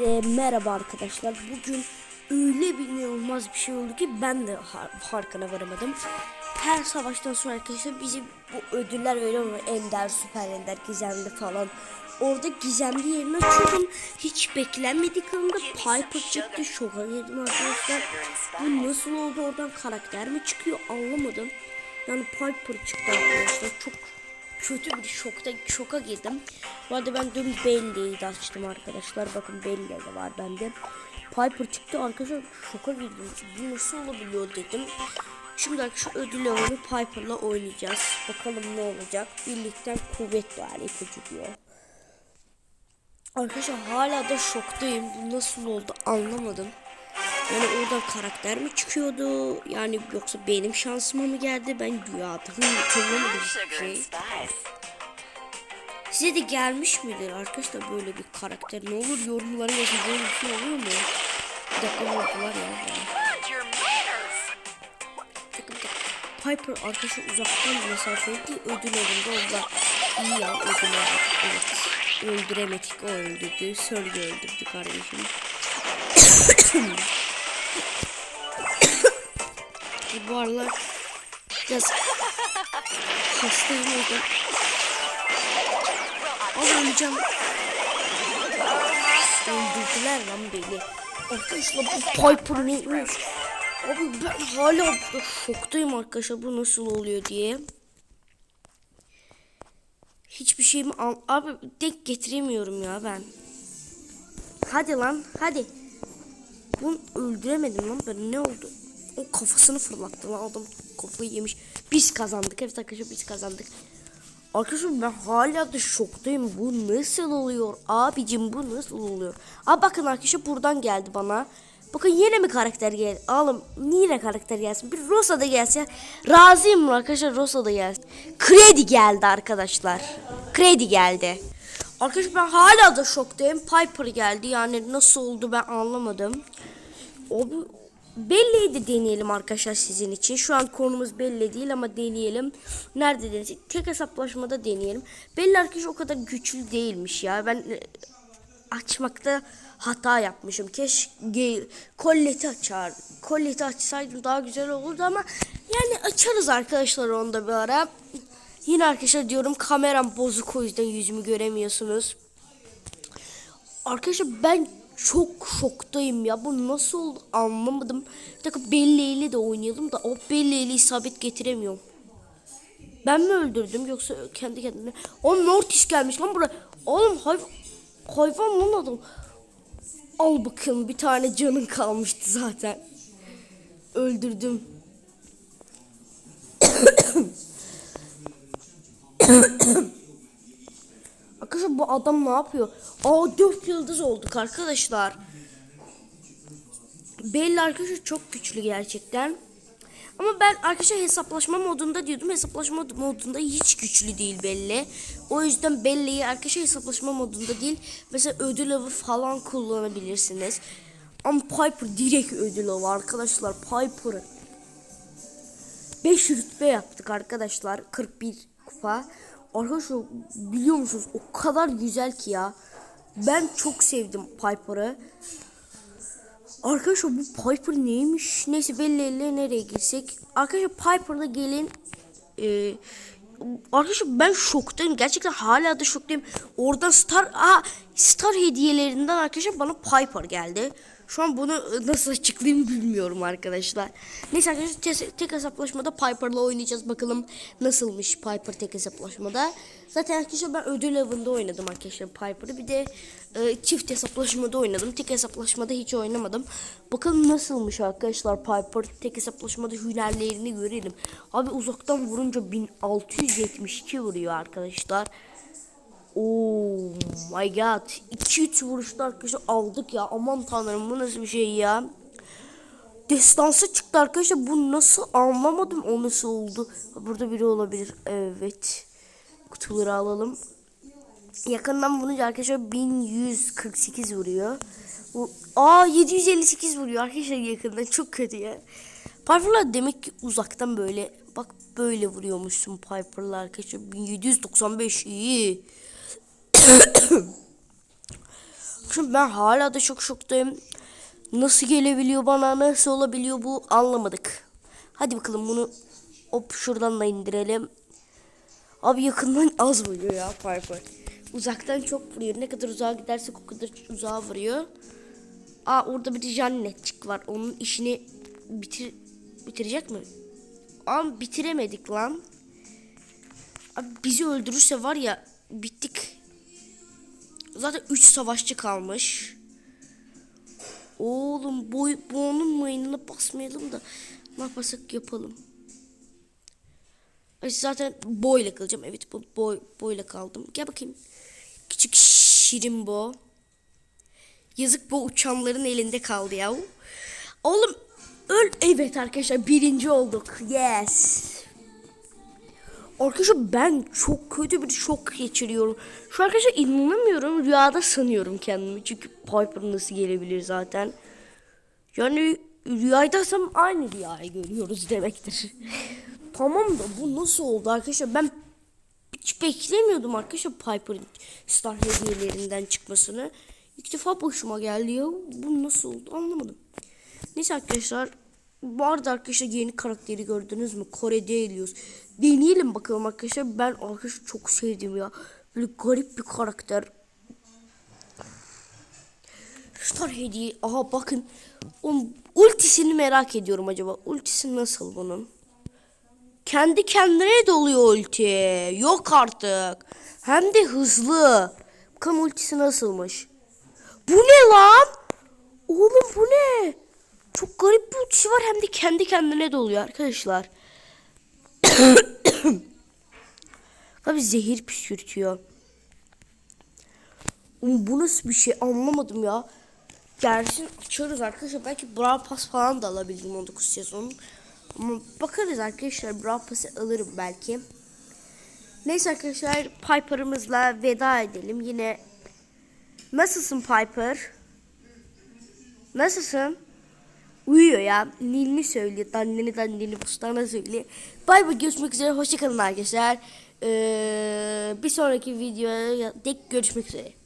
Hepinize merhaba arkadaşlar. Bugün öyle bir inanılmaz bir şey oldu ki ben de farkına varamadım. Her savaştan sonra arkadaşlar bizim bu ödüller öyle olur. Ender, süper ender, gizemli falan. Orada gizemli yerine açıyordum. Hiç beklenmedik anda Piper çıktı. Şoka girdim arkadaşlar. Bu nasıl oldu oradan karakter mi çıkıyor anlamadım. Yani Piper çıktı arkadaşlar. Çok kötü bir şokta şoka girdim. Bu arada ben dün Belle'yi de açtım arkadaşlar. Bakın Belle de var bende. Piper çıktı arkadaşlar şoka girdim. Bu nasıl olabiliyor dedim. Şimdi arkadaşlar ödül avını Piper'la oynayacağız. Bakalım ne olacak. Birlikten kuvvet var ipucu diyor. Arkadaşlar hala da şoktayım. Bu nasıl oldu anlamadım. Yani oradan karakter mi çıkıyordu? Yani yoksa benim şansıma mı geldi? Ben rüyada mı hatırlamadım hiçbir şey. Size de gelmiş midir arkadaşlar böyle bir karakter? Ne olur yorumlara yazın. Böyle bir şey oluyor mu? Bir dakika vurdular ya. Piper arkadaşlar uzaktan mesafeli ödül alındı. Orada iyi ya ödül aldı. Evet. Öldüremedik o öldürdü. Sörgü öldürdü kardeşim. Bu aralar biraz hastayım o yüzden. Ama öleceğim. Öldürdüler lan beni. Arkadaşlar bu Piper neymiş? Abi ben hala şoktayım arkadaşlar bu nasıl oluyor diye. Hiçbir şeyimi al... Abi denk getiremiyorum ya ben. Hadi lan hadi. Bunu öldüremedim lan ben ne oldu? Kafasını fırlattı lan adam kafayı yemiş. Biz kazandık evet arkadaşlar biz kazandık. Arkadaşlar ben hala da şoktayım. Bu nasıl oluyor? Abicim bu nasıl oluyor? Aa bakın arkadaşlar buradan geldi bana. Bakın yine mi karakter geldi? Oğlum yine karakter gelsin. Bir Rosa da gelse. Razıyım arkadaşlar Rosa da gelsin. Kredi geldi arkadaşlar. Kredi geldi. Arkadaşlar ben hala da şoktayım. Piper geldi. Yani nasıl oldu ben anlamadım. Abi Belle'yi de deneyelim arkadaşlar sizin için. Şu an konumuz belli değil ama deneyelim. Nerede deneyeceğiz? Tek hesaplaşmada deneyelim. Belli arkadaş o kadar güçlü değilmiş ya. Ben e, açmakta hata yapmışım. Keşke kolleti açar. Kolleti açsaydım daha güzel olurdu ama yani açarız arkadaşlar onda bir ara. Yine arkadaşlar diyorum kameram bozuk o yüzden yüzümü göremiyorsunuz. Arkadaşlar ben çok şoktayım ya. Bu nasıl oldu anlamadım. Bir dakika Belle'yle de oynayalım da o Belle'yle isabet getiremiyorum. Ben mi öldürdüm yoksa kendi kendine? O Mortis gelmiş lan buraya. Oğlum hayvan, hayvan lan adam. Al bakın bir tane canın kalmıştı zaten. Öldürdüm. Arkadaşlar bu adam ne yapıyor? Aa 4 yıldız olduk arkadaşlar. Belli arkadaşlar çok güçlü gerçekten. Ama ben arkadaşlar hesaplaşma modunda diyordum. Hesaplaşma modunda hiç güçlü değil belli. O yüzden belleği arkadaşlar hesaplaşma modunda değil. Mesela ödül avı falan kullanabilirsiniz. Ama Piper direkt ödül avı arkadaşlar. Piper 5 rütbe yaptık arkadaşlar. 41 kupa. Arkadaşlar biliyor musunuz o kadar güzel ki ya. Ben çok sevdim Piper'ı. Arkadaşlar bu Piper neymiş? Neyse belli nereye girsek. Arkadaşlar Piper'la gelin. Ee, arkadaşlar ben şoktayım. Gerçekten hala da şoktayım. Oradan Star aa, Star hediyelerinden arkadaşlar bana Piper geldi. Şu an bunu nasıl açıklayayım bilmiyorum arkadaşlar. Neyse arkadaşlar tek, tek hesaplaşmada Piper'la oynayacağız. Bakalım nasılmış Piper tek hesaplaşmada. Zaten arkadaşlar ben ödül avında oynadım arkadaşlar Piper'ı. Bir de e, çift hesaplaşmada oynadım. Tek hesaplaşmada hiç oynamadım. Bakalım nasılmış arkadaşlar Piper. Tek hesaplaşmada hünerlerini görelim. Abi uzaktan vurunca 1672 vuruyor arkadaşlar. Oh my god. 2-3 vuruşta arkadaşlar aldık ya. Aman tanrım bu nasıl bir şey ya. Destansı çıktı arkadaşlar. Bu nasıl anlamadım o nasıl oldu. Burada biri olabilir. Evet. Kutuları alalım. Yakından vurunca arkadaşlar 1148 vuruyor. Aa 758 vuruyor arkadaşlar yakından. Çok kötü ya. Piper'lar demek ki uzaktan böyle bak böyle vuruyormuşsun Piper'lar arkadaşlar. 1795 iyi. Şimdi ben hala da çok şoktayım. Nasıl gelebiliyor bana? Nasıl olabiliyor bu? Anlamadık. Hadi bakalım bunu hop şuradan da indirelim. Abi yakından az vuruyor ya Piper. Uzaktan çok vuruyor. Ne kadar uzağa gidersek o kadar uzağa vuruyor. Aa orada bir Jannetçik var. Onun işini bitir bitirecek mi? Ama bitiremedik lan. Abi bizi öldürürse var ya bittik. Zaten 3 savaşçı kalmış. Oğlum boy, bu onun mayınına basmayalım da ne yaparsak yapalım. Zaten boyla kalacağım. Evet bu boy boyla kaldım. Gel bakayım. Küçük şirin bu. Yazık bu uçanların elinde kaldı ya. Oğlum öl. Evet arkadaşlar birinci olduk. Yes. Arkadaşlar ben çok kötü bir şok geçiriyorum. Şu arkadaşlar inanamıyorum. Rüyada sanıyorum kendimi. Çünkü Piper nasıl gelebilir zaten. Yani rüyaydaysam aynı rüyayı görüyoruz demektir. tamam da bu nasıl oldu arkadaşlar? Ben hiç beklemiyordum arkadaşlar Piper'ın Star hediyelerinden çıkmasını. İlk defa başıma geldi ya. Bu nasıl oldu anlamadım. Neyse arkadaşlar. Bu arada arkadaşlar yeni karakteri gördünüz mü? Kore'de eliyoruz. Deneyelim bakalım arkadaşlar. Ben arkadaşlar çok sevdim ya. Böyle garip bir karakter. Star hediye. Aha bakın. Onun ultisini merak ediyorum acaba. Ultisi nasıl bunun? Kendi kendine doluyor ulti. Yok artık. Hem de hızlı. Bakalım ultisi nasılmış. Bu ne lan? Oğlum bu ne? Çok garip bir ultisi var hem de kendi kendine doluyor arkadaşlar. Abi zehir püskürtüyor. Bu nasıl bir şey anlamadım ya. Gelsin açarız arkadaşlar. Belki Brawl Pass falan da alabildim 19 sezon. Ama bakarız arkadaşlar. Brawl Pass'ı alırım belki. Neyse arkadaşlar Piper'ımızla veda edelim. Yine nasılsın Piper? Nasılsın? Uyuyor ya. Nilini söylüyor. Dandini dandini bustana söylüyor. Bay bay görüşmek üzere. Hoşçakalın arkadaşlar. Ee, bir sonraki videoya dek görüşmek üzere.